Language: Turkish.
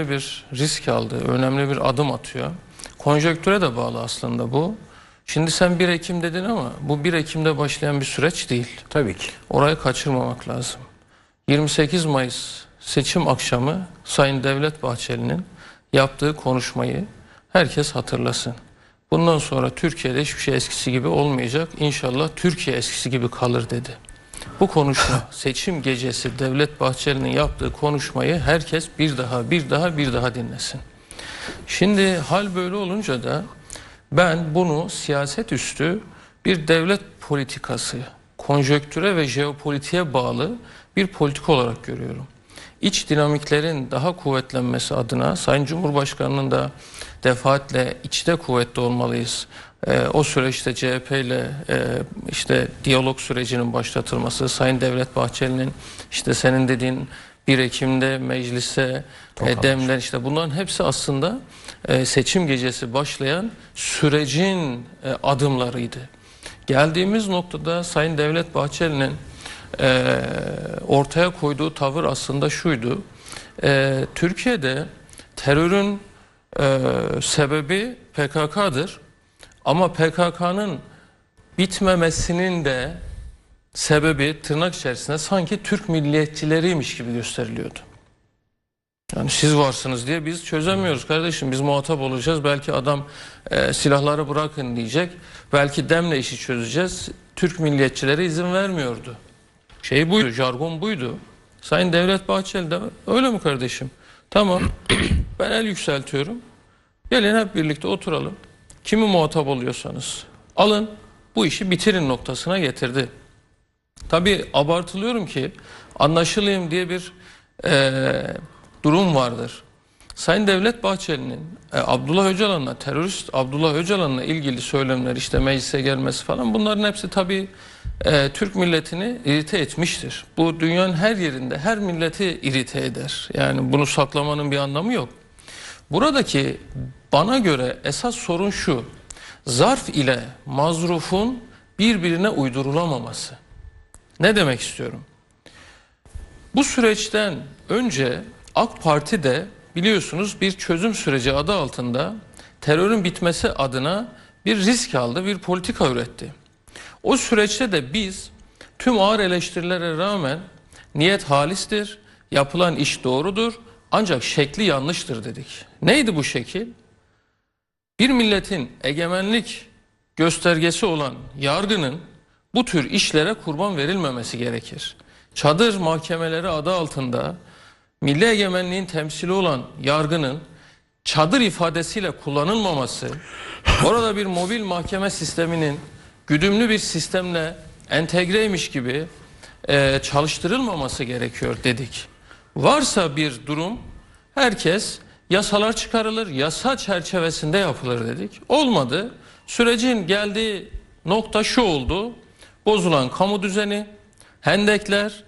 bir risk aldı, önemli bir adım atıyor. Konjöktüre de bağlı aslında bu. Şimdi sen 1 Ekim dedin ama bu 1 Ekim'de başlayan bir süreç değil. Tabii ki. Orayı kaçırmamak lazım. 28 Mayıs seçim akşamı Sayın Devlet Bahçeli'nin yaptığı konuşmayı herkes hatırlasın. Bundan sonra Türkiye'de hiçbir şey eskisi gibi olmayacak. İnşallah Türkiye eskisi gibi kalır dedi. Bu konuşma seçim gecesi Devlet Bahçeli'nin yaptığı konuşmayı herkes bir daha bir daha bir daha dinlesin. Şimdi hal böyle olunca da ben bunu siyaset üstü bir devlet politikası, konjöktüre ve jeopolitiğe bağlı bir politika olarak görüyorum. İç dinamiklerin daha kuvvetlenmesi adına Sayın Cumhurbaşkanı'nın da defaatle içte kuvvetli olmalıyız. Ee, o süreçte CHP ile e, işte diyalog sürecinin başlatılması, Sayın Devlet Bahçeli'nin işte senin dediğin 1 Ekim'de meclise e, demler işte bunların hepsi aslında e, seçim gecesi başlayan sürecin e, adımlarıydı. Geldiğimiz noktada Sayın Devlet Bahçeli'nin e, ortaya koyduğu tavır aslında şuydu. E, Türkiye'de terörün e, sebebi PKK'dır. Ama PKK'nın bitmemesinin de sebebi tırnak içerisinde sanki Türk milliyetçileriymiş gibi gösteriliyordu. Yani siz varsınız diye biz çözemiyoruz kardeşim. Biz muhatap olacağız. Belki adam e, silahları bırakın diyecek. Belki demle işi çözeceğiz. Türk milliyetçileri izin vermiyordu. Şey buydu, jargon buydu. Sayın Devlet Bahçeli de öyle mi kardeşim? Tamam. Ben el yükseltiyorum. Gelin hep birlikte oturalım. Kimi muhatap oluyorsanız alın bu işi bitirin noktasına getirdi. Tabii abartılıyorum ki anlaşılayım diye bir e, durum vardır. Sayın Devlet Bahçeli'nin e, Abdullah Öcalan'la terörist Abdullah Öcalan'la ilgili söylemler işte meclise gelmesi falan bunların hepsi tabii e, Türk milletini irite etmiştir. Bu dünyanın her yerinde her milleti irite eder. Yani bunu saklamanın bir anlamı yok. Buradaki bana göre esas sorun şu. Zarf ile mazrufun birbirine uydurulamaması. Ne demek istiyorum? Bu süreçten önce AK Parti de biliyorsunuz bir çözüm süreci adı altında terörün bitmesi adına bir risk aldı, bir politika üretti. O süreçte de biz tüm ağır eleştirilere rağmen niyet halistir, yapılan iş doğrudur ancak şekli yanlıştır dedik. Neydi bu şekil? Bir milletin egemenlik göstergesi olan yargının bu tür işlere kurban verilmemesi gerekir. Çadır mahkemeleri adı altında milli egemenliğin temsili olan yargının çadır ifadesiyle kullanılmaması, orada bir mobil mahkeme sisteminin güdümlü bir sistemle entegreymiş gibi e, çalıştırılmaması gerekiyor dedik. Varsa bir durum herkes yasalar çıkarılır, yasa çerçevesinde yapılır dedik. Olmadı. Sürecin geldiği nokta şu oldu. Bozulan kamu düzeni, hendekler,